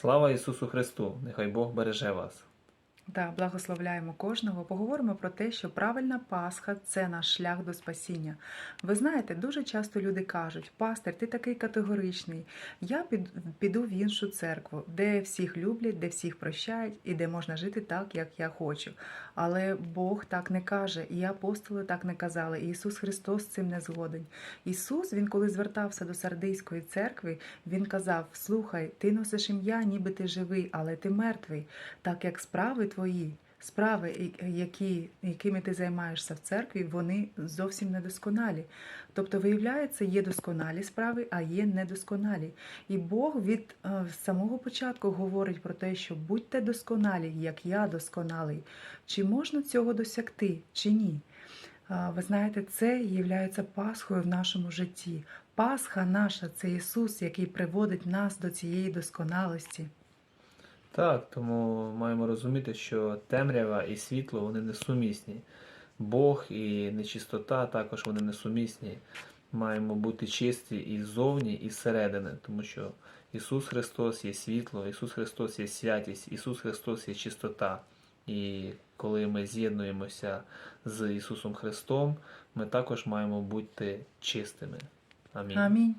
Слава Ісусу Христу! Нехай Бог береже вас. Так, благословляємо кожного. Поговоримо про те, що правильна Пасха це наш шлях до спасіння. Ви знаєте, дуже часто люди кажуть: пастир, ти такий категоричний. Я піду в іншу церкву, де всіх люблять, де всіх прощають і де можна жити так, як я хочу. Але Бог так не каже, і апостоли так не казали. І Ісус Христос цим не згоден. Ісус, він коли звертався до Сардийської церкви, він казав: Слухай, ти носиш ім'я, ніби ти живий, але ти мертвий, так як справи твої. Справи, які, якими ти займаєшся в церкві, вони зовсім недосконалі. Тобто, виявляється, є досконалі справи, а є недосконалі. І Бог від е, самого початку говорить про те, що будьте досконалі, як я досконалий. Чи можна цього досягти, чи ні? Ви знаєте, це є Пасхою в нашому житті. Пасха наша це Ісус, який приводить нас до цієї досконалості. Так, тому маємо розуміти, що темрява і світло вони несумісні. Бог і нечистота також вони несумісні. Маємо бути чисті і ззовні, і зсередини, тому що Ісус Христос є світло, Ісус Христос є святість, Ісус Христос є чистота. І коли ми з'єднуємося з Ісусом Христом, ми також маємо бути чистими. Амінь. Амінь.